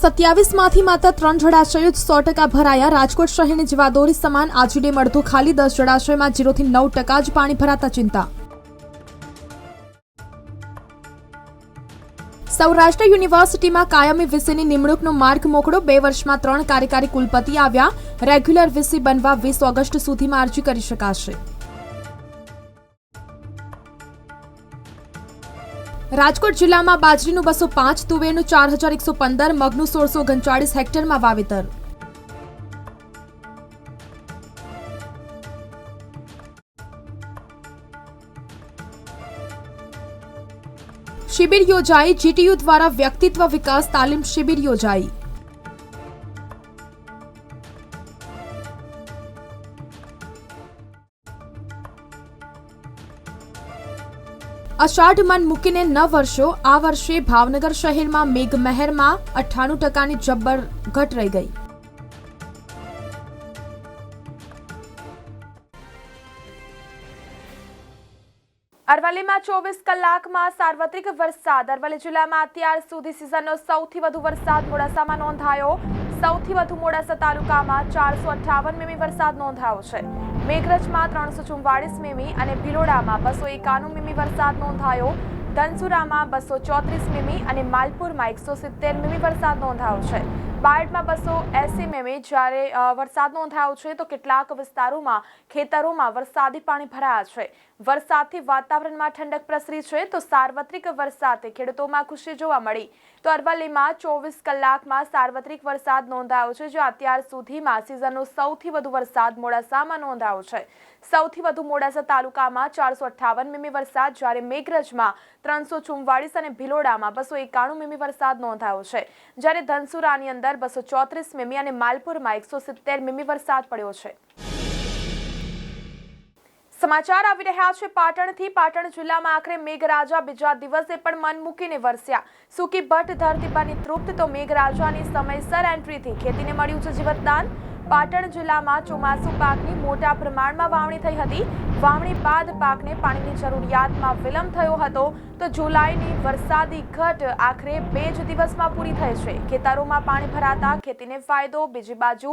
સત્યાવીસમાંથી માત્ર ત્રણ જળાશયો જ સો ટકા ભરાયા. રાજકોટ શહેરની જીવાદોરી સમાન આજીડે મળતું ખાલી દસ જળાશયમાં જીરોથી નવ ટકા જ પાણી ભરાતા ચિંતા. સૌરાષ્ટ્ર યુનિવર્સિટીમાં કાયમી વીસીની નિમણૂકનો માર્ગ મોકળો. બે વર્ષમાં ત્રણ કાર્યકારી કુલપતિ આવ્યા. રેગ્યુલર વીસી બનવા વીસ ઓગસ્ટ સુધીમાં અરજી કરી શકાશે. રાજકોટ જિલ્લામાં બાજરીનું બસો પાંચ, તુવેરનું ચાર હજાર એકસો પંદર, મગનું સોળસો ઓગણચાળીસ હેક્ટરમાં વાવેતર. શિબિર યોજાઈ, જીટીયુ દ્વારા વ્યક્તિત્વ વિકાસ તાલીમ શિબિર યોજાઈ. અષાઢ મન મૂકીને ન વર્ષો આ વર્ષે ભાવનગર શહેરમાં મેઘમહેરમાં અઠ્ઠાણું ટકાની જબ્બર ઘટ રહી ગઈ. અરવલ્લીમાં ચોવીસ કલાકમાં સાર્વત્રિક વરસાદ. અરવલ્લી જિલ્લામાં અત્યાર સુધી સિઝનનો સૌથી વધુ વરસાદ મોડાસામાં નોંધાયો. સૌથી વધુ મોડાસા તાલુકામાં ચારસો અઠ્ઠાવન મીમી વરસાદ નોંધાયો છે. મેઘરજમાં ત્રણસો ચુમ્વાળીસ મીમી અને ભિલોડામાં બસો એકાણું મીમી વરસાદ નોંધાયો. ધનસુરામાં બસો ચોત્રીસ મીમી અને માલપુરમાં એકસો સિત્તેર મીમી વરસાદ નોંધાયો છે. બાયડમાં બસો એસી મીમી જ્યારે વરસાદ નોંધાયો છે, તો કેટલાક વિસ્તારોમાં, ખેતરોમાં વરસાદી પાણી ભરાયા છે. વરસાદથી વાતાવરણમાં ઠંડક પ્રસરી છે, તો સાર્વત્રિક વરસાદથી ખેડૂતોમાં ખુશી જોવા મળી. તો અરવલ્લીમાં ચોવીસ કલાકમાં સાર્વત્રિક વરસાદ નોંધાયો છે જો અત્યાર સુધીમાં સિઝનનો સૌથી વધુ વરસાદ મોડાસામાં નોંધાયો છે. સૌથી વધુ મોડાસા તાલુકામાં ચારસો અઠ્ઠાવન મીમી વરસાદ, જ્યારે મેઘરજમાં ત્રણસો ચુમ્વાળીસ અને ભિલોડામાં બસો એકાણું મીમી વરસાદ નોંધાયો છે. જ્યારે ધનસુરાની અંદર બસો ચોત્રીસ મીમી અને માલપુરમાં એકસો સિત્તેર મીમી વરસાદ પડ્યો છે. સમાચાર આવી રહ્યા છે. પાટણથી પાટણ જિલ્લામાં આખરે મેઘરાજા બીજા દિવસે પણ મન મૂકીને વરસ્યા. સુકી ભટ્ટ ધરતી પરની તૃપ્ત તો મેઘરાજાની સમયસર એન્ટ્રીથી ખેતીને મળ્યું છે જીવતદાન. પાટણ જિલ્લામાં ચોમાસુ પાકની મોટા પ્રમાણમાં વાવણી થઈ હતી. વાવણી બાદ પાકને પાણીની જરૂરિયાતમાં વિલંબ થયો હતો. તો જુલાઈની વરસાદી ઘટ આખરે બે જ દિવસમાં પૂરી થઈ છે. ખેતરોમાં પાણી ભરાતા ખેતીને ફાયદો, બીજી બાજુ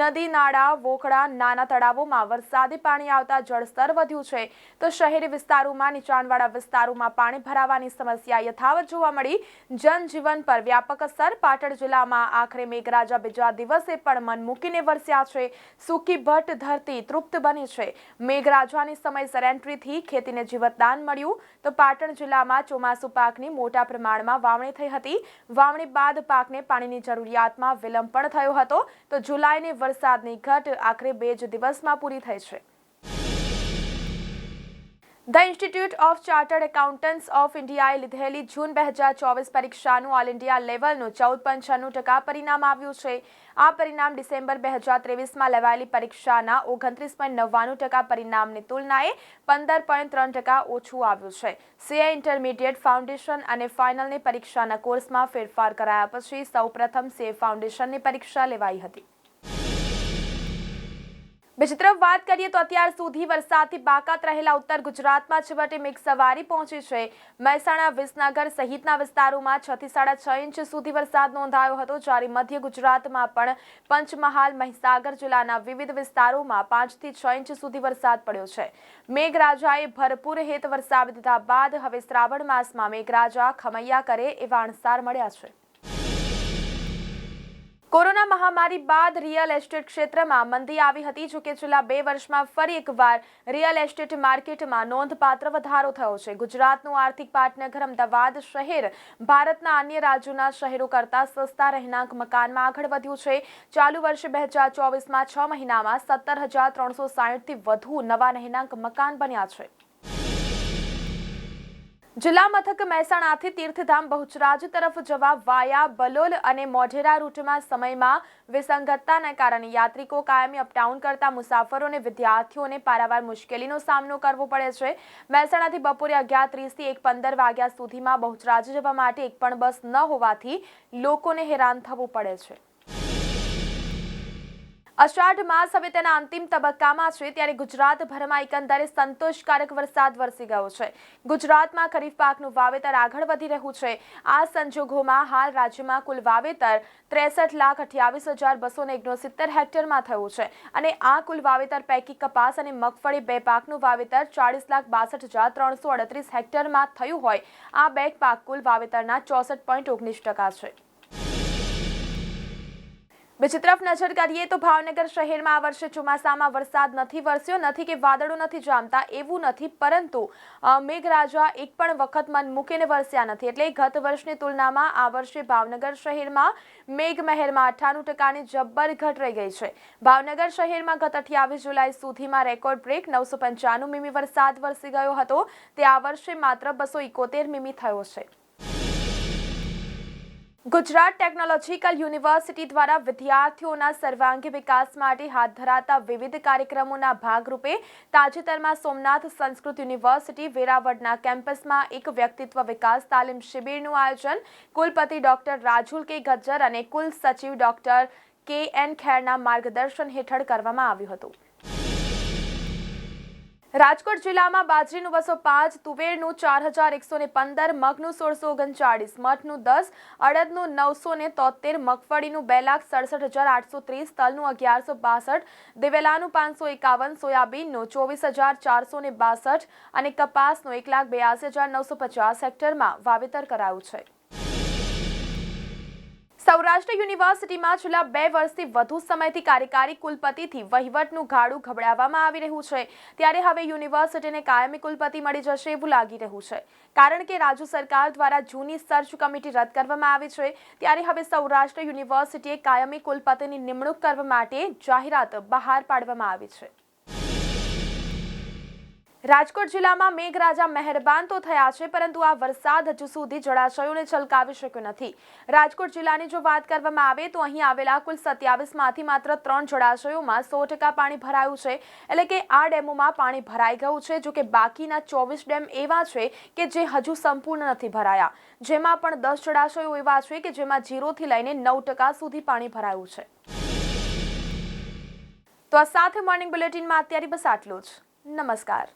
નદી, નાળા વોખડા નાના તળાવોમાં વરસાદી પાણી આવતા જળસ્તર વધ્યું છે. તો શહેરી વિસ્તારોમાં, નીચાણવાળા વિસ્તારોમાં પાણી ભરાવાની સમસ્યા યથાવત જોવા મળી. જનજીવન પર વ્યાપક અસર પાટણ જિલ્લામાં આખરે મેઘરાજા બીજા દિવસે પણ મન મૂકીને વરસ્યા છે. સૂકી ભટ્ટ ધરતી તૃપ્ત બની છે. મેઘરાજાની સમયસર એન્ટ્રીથી ખેતીને જીવતદાન મળ્યું. તો પાટણ જિલ્લામાં ચોમાસુ પાકની મોટા પ્રમાણમાં વાવણી થઈ હતી. વાવણી બાદ પાકને પાણીની જરૂરિયાતમાં વિલંબ પણ થયો હતો. તો જુલાઈની વરસાદની ઘટ આખરે બે જ દિવસમાં પૂરી થઈ છે. The institute of chartered accountants of ઇન્ડિયાએ લીધેલી જૂન બે હજાર ચોવીસ પરીક્ષાનું ઓલ ઇન્ડિયા લેવલનું ચૌદ પંચાણું ટકા પરિણામ આવ્યું છે. આ પરિણામ ડિસેમ્બર બે હજાર ત્રેવીસમાં લેવાયેલી પરીક્ષાના ઓગણત્રીસ પોઈન્ટ નવ્વાણું ટકા પરિણામની તુલનાએ પંદર પોઈન્ટ ત્રણ ટકા ઓછું આવ્યું છે. સીએ ઇન્ટરમીડિયેટ ફાઉન્ડેશન અને ફાઇનલની પરીક્ષાના કોર્સમાં ફેરફાર કરાયા પછી સૌપ્રથમ સીએ ફાઉન્ડેશનની પરીક્ષા લેવાઈ હતી. તરફ વાત કરીએ તો અત્યાર સુધી વરસાદથી બાકાત રહેલા ઉત્તર ગુજરાતમાં છેવટે મેઘસવારી પહોંચી છે. મહેસાણા, વિસનગર સહિતના વિસ્તારોમાં છ થી સાડા છ ઇંચ સુધી વરસાદ નોંધાયો હતો. જ્યારે મધ્ય ગુજરાતમાં પણ પંચમહાલ, મહીસાગર જિલ્લાના વિવિધ વિસ્તારોમાં પાંચથી છ ઇંચ સુધી વરસાદ પડ્યો છે. મેઘરાજાએ ભરપૂર હેત વરસાવી દીધા બાદ હવે શ્રાવણ માસમાં મેઘરાજા ખમૈયા કરે એવા અણસાર મળ્યા છે. કોરોના મહામારી બાદ રિયલ એસ્ટેટ ક્ષેત્રમાં મંદી આવી હતી જોકે છેલ્લા બે વર્ષમાં ફરી એકવાર રિયલ એસ્ટેટ માર્કેટમાં નોંધપાત્ર વધારો થયો છે. ગુજરાતનું આર્થિક પાટનગર, અમદાવાદ શહેર, ભારતના અન્ય રાજ્યોના શહેરો કરતાં સસ્તા રહેણાંક મકાનમાં આગળ વધ્યું છે. ચાલુ વર્ષે બે હજાર ચોવીસમાં છ મહિનામાં સત્તર હજાર ત્રણસો સાહીઠથી વધુ નવા રહેણાંક મકાન બન્યા છે. જિલ્લા મથક મહેસાણાથી તીર્થધામ બહુચરાજ તરફ જવા વાયા બલોલ અને મોઢેરા રૂટમાં સમયમાં વિસંગતતાને કારણે યાત્રિકો કાયમી અપડાઉન કરતા મુસાફરો અને વિદ્યાર્થીઓને પારાવાર મુશ્કેલીનો સામનો કરવો પડે છે. મહેસાણાથી બપોરે અગિયાર ત્રીસથી એક પંદર વાગ્યા સુધીમાં બહુચરાજ જવા માટે એક પણ બસ ન હોવાથી લોકોને હેરાન થવું પડે છે. અષાઢ માસ હવે તેના અંતિમ તબક્કામાં છે, ત્યારે ગુજરાતભરમાં એકંદરે સંતોષકારક વરસાદ વરસી ગયો છે. ગુજરાતમાં ખરીફ પાકનું વાવેતર આગળ વધી રહ્યું છે. આ સંજોગોમાં હાલ રાજ્યમાં કુલ વાવેતર ત્રેસઠ લાખ અઠ્યાવીસ હજાર બસો ને ઓગણસિત્તેર હેક્ટરમાં થયું છે અને આ કુલ વાવેતર પૈકી કપાસ અને મગફળી બે પાકનું વાવેતર ચાળીસ લાખ બાસઠ હજાર ત્રણસો અડત્રીસ હેક્ટરમાં થયું હોય. આ બે પાક કુલ વાવેતરના ચોસઠ પોઈન્ટ ઓગણીસ ટકા છે. બીજી તરફ નજર કરીએ તો ભાવનગર શહેરમાં આ વર્ષે ચોમાસામાં વરસાદ નથી વરસ્યો. નથી કે વાદળો નથી જામતા, એવું નથી. પરંતુ મેઘરાજા એક પણ વખત મન મૂકીને વરસ્યા નથી. એટલે ગત વર્ષની તુલનામાં આ વર્ષે ભાવનગર શહેરમાં મેઘમહેરમાં અઠ્ઠાણું ટકાની જબ્બર ઘટ રહી ગઈ છે. ભાવનગર શહેરમાં ગત અઠ્યાવીસ જુલાઈ સુધીમાં રેકોર્ડ બ્રેક નવસો પંચાણું મીમી વરસાદ વરસી ગયો હતો. તે આ વર્ષે માત્ર બસો ઇકોતેર મીમી થયો છે. ગુજરાત ટેકનોલોજીકલ યુનિવર્સિટી દ્વારા વિદ્યાર્થીઓના સર્વાંગી વિકાસ માટે હાથ ધરાતા વિવિધ કાર્યક્રમોના ભાગરૂપે તાજેતરમાં સોમનાથ સંસ્કૃત યુનિવર્સિટી વેરાવળના કેમ્પસમાં એક વ્યક્તિત્વ વિકાસ તાલીમ શિબિરનું આયોજન, કુલપતિ ડોક્ટર રાજુલ કે ગજ્જર અને કુલ સચિવ ડોક્ટર કે એન ખેરના માર્ગદર્શન હેઠળ કરવામાં આવ્યું હતું. રાજકોટ જિલ્લામાં બાજરીનું બસો પાંચ, તુવેરનું ચાર હજાર એકસો ને પંદર, મગનું સોળસો ઓગણચાળીસ, મઠનું દસ, અડદનું નવસો ને તોતેર, મગફળીનું બે લાખ સડસઠ હજાર આઠસો ત્રીસ, તલનું અગિયારસો બાસઠ, દિવેલાનું પાંચસો એકાવન, સોયાબીનનું ચોવીસ હજાર ચારસો ને બાસઠ અને કપાસનું એક લાખ બ્યાસી હજાર નવસો પચાસ હેક્ટરમાં વાવેતર કરાયું છે. સૌરાષ્ટ્ર યુનિવર્સિટીમાં છેલ્લા બે વર્ષથી વધુ સમયથી કાર્યકારી કુલપતિથી વહીવટનું ગાડું ગબડાવવામાં આવી રહ્યું છે. ત્યારે હવે યુનિવર્સિટીને કાયમી કુલપતિ મળી જશે એવું લાગી રહ્યું છે. કારણ કે રાજ્ય સરકાર દ્વારા જૂની સર્ચ કમિટી રદ કરવામાં આવી છે. ત્યારે હવે સૌરાષ્ટ્ર યુનિવર્સિટીએ કાયમી કુલપતિની નિમણૂક કરવા માટે જાહેરાત બહાર પાડવામાં આવી છે. રાજકોટ જિલ્લામાં મેઘરાજા મહેરબાન તો થયા છે, પરંતુ આ વરસાદ હજુ સુધી જળાશયોને છલકાવી શક્યો નથી. રાજકોટ જિલ્લાની જો વાત કરવામાં આવે, તો અહીં આવેલા કુલ સત્યાવીસમાંથી માત્ર ત્રણ જળાશયોમાં સો ટકા પાણી ભરાયું છે, એટલે કે આ ડેમોમાં પાણી ભરાઈ ગયું છે, જો કે બાકીના ચોવીસ ડેમ એવા છે કે જે હજુ સંપૂર્ણ નથી ભરાયા. જેમાં પણ દસ જળાશયો એવા છે કે જેમાં જીરોથી લઈને નવ ટકા સુધી પાણી ભરાયું છે. તો આ સાથે મોર્નિંગ બુલેટિનમાં અત્યારે બસ આટલું જ. નમસ્કાર.